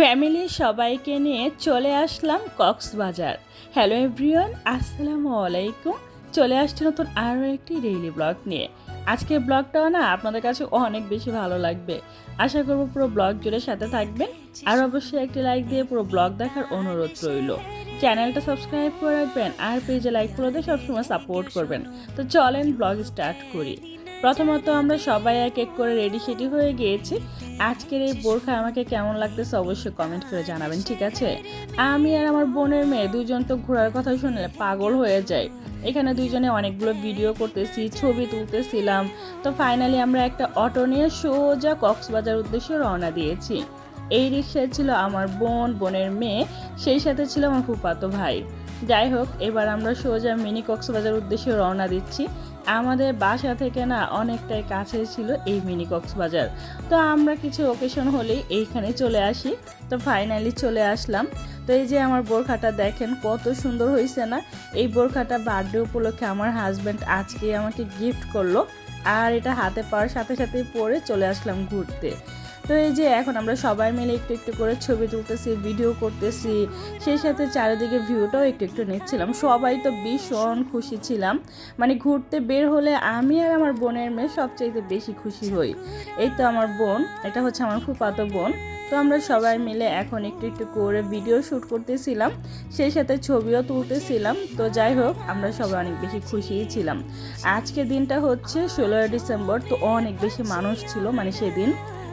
ফ্যামিলির সবাইকে নিয়ে চলে আসলাম কক্সবাজার। হ্যালো এভরিওয়ান আসসালামু আলাইকুম। চলে আসছে নতুন আরও একটি ডেইলি ব্লগ নিয়ে। আজকের ব্লগটাও না আপনাদের কাছে অনেক বেশি ভালো লাগবে। আশা করব পুরো ব্লগ জুড়ে সাথে থাকবেন। আর অবশ্যই একটি লাইক দিয়ে পুরো ব্লগ দেখার অনুরোধ রইল। চ্যানেলটা সাবস্ক্রাইব করে রাখবেন আর পেজে লাইক করে দিয়ে সবসময় সাপোর্ট করবেন। তো চলেন ব্লগ স্টার্ট করি। প্রথমত আমরা সবাই এক এক করে রেডি সেডি হয়ে গিয়েছি। আজকের এই বোরখা আমাকে কেমন লাগতেছে অবশ্যই কমেন্ট করে জানাবেন, ঠিক আছে? আমি আর আমার বোনের মেয়ে দুজন তো ঘোরার কথা শুনলে পাগল হয়ে যায় এখানে দুইজনে অনেকগুলো ভিডিও করতেছি, ছবি তুলতেছিলাম। তো ফাইনালি আমরা একটা অটো নিয়ে সোজা কক্সবাজার উদ্দেশ্যে রওনা দিয়েছি। এই রিক্সায় ছিল আমার বোন, বোনের মেয়ে, সেই সাথে ছিল আমার ফুপাতো ভাই। যাই হোক, এবার আমরা সোজা মিনি কক্সবাজার উদ্দেশ্যে রওনা দিচ্ছি। আমাদের বাসা থেকে না অনেকটাই কাছে ছিল এই মিনি কক্সবাজার। তো আমরা কিছু ওকেশন হলেই এইখানে চলে আসি। তো ফাইনালি চলে আসলাম। তো এই যে আমার বোরখাটা দেখেন, কত সুন্দর হয়েছে না? এই বোরখাটা বার্থডে উপলক্ষে আমার হাজব্যান্ড আজকে আমাকে গিফট করল। আর এটা হাতে পাওয়ার সাথে সাথেই পরে চলে আসলাম ঘুরতে। তো এই যে এখন আমরা সবাই মিলে একটু একটু করে ছবি তুলতেছি ভিডিও করতেছি। সেই সাথে চারিদিকে ভিউটাও একটু একটু নিচ্ছিলাম। সবাই তো ভীষণ খুশি ছিলাম। মানে ঘুরতে বের হলে আমি আর আমার বোনের মেয়ে সবচাইতে বেশি খুশি হই। এই তো আমার বোন, এটা হচ্ছে আমার ফুপাতো বোন। তো আমরা সবাই মিলে এখন একটু একটু করে ভিডিও শ্যুট করতেছিলাম। সেই সাথে ছবিও তুলতেছিলাম। তো যাই হোক, আমরা সবাই অনেক বেশি খুশিই ছিলাম। আজকে দিনটা হচ্ছে ষোলোই ডিসেম্বর, তো অনেক বেশি মানুষ ছিল মানে সেদিন।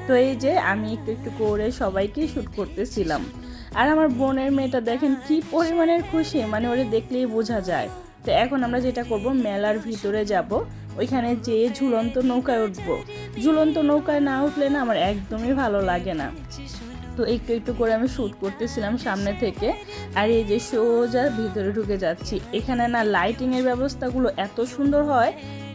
তো এই যে আমি একটু একটু করে সবাইকে শ্যুট করতেছিলাম। আর আমার বোনের মেয়েটা দেখেন কি পরিমাণের খুশি মানে ওরে দেখলেই বোঝা যায়। তো এখন আমরা যেটা করব, মেলার ভিতরে যাব, ওইখানে যেয়ে ঝুলন্ত নৌকায় উঠবো। ঝুলন্ত নৌকায় না উঠলে না আমার একদমই ভালো লাগে না। তো একটু একটু করে আমি শ্যুট করতেছিলাম সামনে থেকে। আর এই যে সোজা ভিতরে ঢুকে যাচ্ছি। এখানে না লাইটিংয়ের ব্যবস্থাগুলো এত সুন্দর হয়,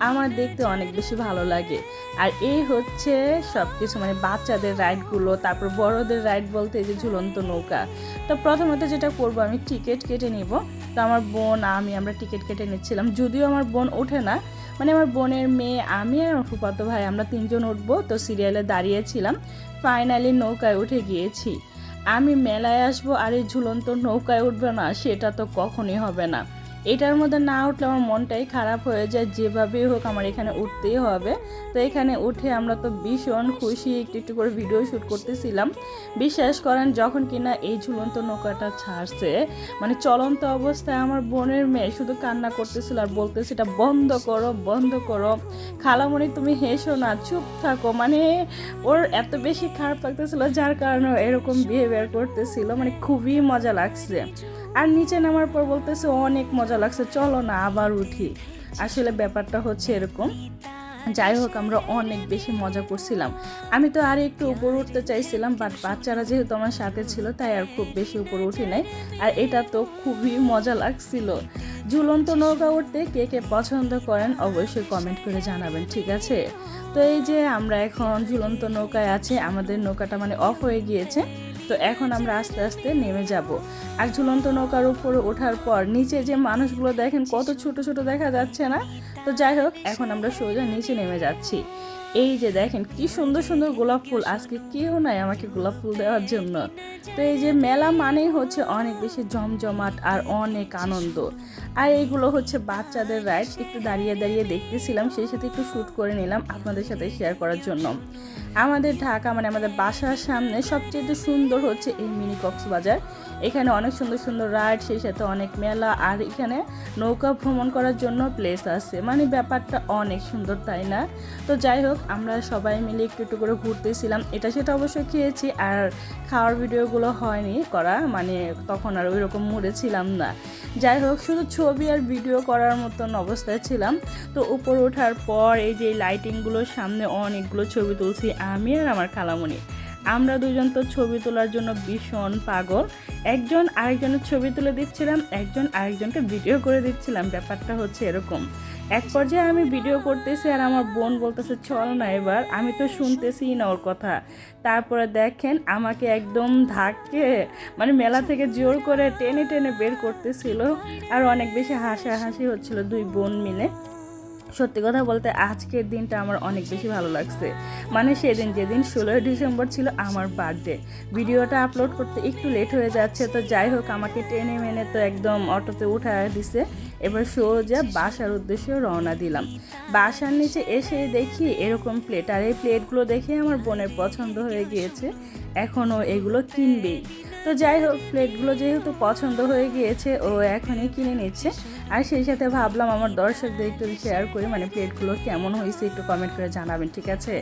আমার দেখতে অনেক বেশি ভালো লাগে। আর এই হচ্ছে সব কিছু মানে বাচ্চাদের রাইডগুলো তারপর বড়দের রাইড বলতে যে ঝুলন্ত নৌকা। তো প্রথমত যেটা করব, আমি টিকিট কেটে নিব। তো আমার বোন, আমি আমরা টিকিট কেটে নিচ্ছিলাম। যদিও আমার বোন ওঠে না মানে আমার বোনের মেয়ে, আমি আর ফুপাতো ভাই, আমরা তিনজন উঠবো, তো সিরিয়ালে দাঁড়িয়েছিলাম ফাইনালি নৌকায় উঠে গিয়েছি। আমি মেলায় আসব আর এই ঝুলন্ত নৌকায় উঠবে না, সেটা তো কখনই হবে না। এটার মধ্যে না উঠলে আমার মনটাই খারাপ হয়ে যায়, যেভাবেই হোক আমার এখানে উঠতেই হবে। তো এখানে উঠে আমরা তো ভীষণ খুশি, একটু একটু করে ভিডিও শ্যুট করতেছিলাম। বিশ্বাস করেন, যখন কিনা এই ঝুলন্ত নৌকাটা ছাড়ছে মানে চলন্ত অবস্থায় আমার বোনের মেয়ে শুধু কান্না করতেছিল আর বলতেছে, এটা বন্ধ করো বন্ধ করো। খালামণি তুমি হেসো না, চুপ থাকো। মানে ওর এত বেশি খারাপ লাগতেছিল, যার কারণে এরকম বিহেভিয়ার করতেছিল। মানে খুবই মজা লাগছে। আর নিচে নামার পর বলতেছে, অনেক মজা লাগছে, চলো না, আবার উঠি। আসলে ব্যাপারটা হচ্ছে এরকম। যাই হোক, আমরা অনেক বেশি মজা করছিলাম। আমি তো আর একটু উপরে উঠতে চাইছিলাম বাট বাচ্চারা যেহেতু আমার সাথে ছিল, তাই আর খুব বেশি উপরে উঠি নাই। আর এটা তো খুবই মজা লাগছিল। ঝুলন্ত নৌকা উঠতে কে কে পছন্দ করেন, অবশ্যই কমেন্ট করে জানাবেন, ঠিক আছে? তো এই যে আমরা এখন ঝুলন্ত নৌকায় আছে, আমাদের নৌকাটা মানে অফ হয়ে গিয়েছে। তো এখন আমরা আস্তে আস্তে নেমে যাব। আর ঝুলন্ত নৌকার উপরে ওঠার পর নিচে যে মানুষগুলো দেখেন কত ছোট ছোট দেখা যাচ্ছে না? তো যাই হোক, এখন আমরা সোজা নিচে নেমে যাচ্ছি। এই যে দেখেন কি সুন্দর সুন্দর গোলাপ ফুল। আজকে কেউ নাই আমাকে গোলাপ ফুল দেওয়ার জন্য। তো এই যে মেলা মানেই হচ্ছে অনেক বেশি জমজমাট আর অনেক আনন্দ। আর এইগুলো হচ্ছে বাচ্চাদের রাইড একটু দাঁড়িয়ে দাঁড়িয়ে দেখতেছিলাম, সেই সাথে একটু শ্যুট করে নিলাম আপনাদের সাথে শেয়ার করার জন্য। আমাদের ঢাকা মানে আমাদের বাসার সামনে সবচেয়ে সুন্দর হচ্ছে এই মিনি কক্সবাজার। এখানে অনেক সুন্দর সুন্দর রাইড সেই সাথে অনেক মেলা আর এখানে নৌকা ভ্রমণ করার জন্য প্লেস আছে। মানে ব্যাপারটা অনেক সুন্দর, তাই না? তো যাই হোক, আমরা সবাই মিলে একটু একটু করে ঘুরতেছিলাম। এটা সেটা অবশ্যই খেয়েছি আর খাওয়ার ভিডিওগুলো হয়নি করা মানে তখন আর ওই রকম মুড়ে ছিলাম না। যাই হোক, শুধু ছবি আর ভিডিও করার মতন অবস্থায় ছিলাম। তো উপর ওঠার পর এই যে লাইটিংগুলোর সামনে অনেকগুলো ছবি তুলছি আমি আর আমার খালামণি আমরা দুজন তো ছবি তোলার জন্য ভীষণ পাগল। একজন আরেকজনের ছবি তুলে দিচ্ছিলাম, একজন আরেকজনকে ভিডিও করে দিচ্ছিলাম। ব্যাপারটা হচ্ছে এরকম। এক পর্যায়ে আমি ভিডিও করতেছি আর আমার বোন বলতেছে, চল না এবার। আমি তো শুনতেছি না ওর কথা। তারপরে দেখেন আমাকে একদম ধাক্কে মানে মেলা থেকে জোর করে টেনে টেনে বের করতেছিল আর অনেক বেশি হাসাহাসি হচ্ছিল দুই বোন মিলে। সত্যি কথা বলতে আজকের দিনটা আমার অনেক বেশি ভালো লাগছে। মানে সেদিন যেদিন ষোলোই ডিসেম্বর ছিল আমার বার্থডে ভিডিওটা আপলোড করতে একটু লেট হয়ে যাচ্ছে, তো যাই হোক আমাকে টেনে মেনে তো একদম অটোতে উঠা দিছে। এবার সোজা বাসার উদ্দেশ্যে রওনা দিলাম। বাসার নিচে এসে দেখি এরকম প্লেট আর এই প্লেটগুলো দেখে আমার বোনের পছন্দ হয়ে গিয়েছে। এখনও এগুলো কিনবেই তো যাই হোক প্লেটগুলো যেহেতু পছন্দ হয়ে গিয়েছে, ও এখনই কিনে নিচ্ছে। আর সেই সাথে ভাবলাম আমার দর্শকদের একটু শেয়ার করি মানে প্লেটগুলো কেমন হয়েছে একটু কমেন্ট করে জানাবেন, ঠিক আছে?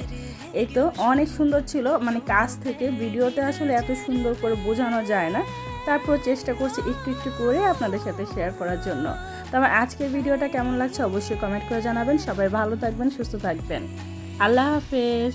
এই তো অনেক সুন্দর ছিল মানে কাজ থেকে ভিডিওতে আসলে এত সুন্দর করে বোঝানো যায় না। তারপর চেষ্টা করছি একটু একটু করে আপনাদের সাথে শেয়ার করার জন্য। তো আমার আজকের ভিডিওটা কেমন লাগছে অবশ্যই কমেন্ট করে জানাবেন। সবাই ভালো থাকবেন, সুস্থ থাকবেন। আল্লাহ হাফেজ।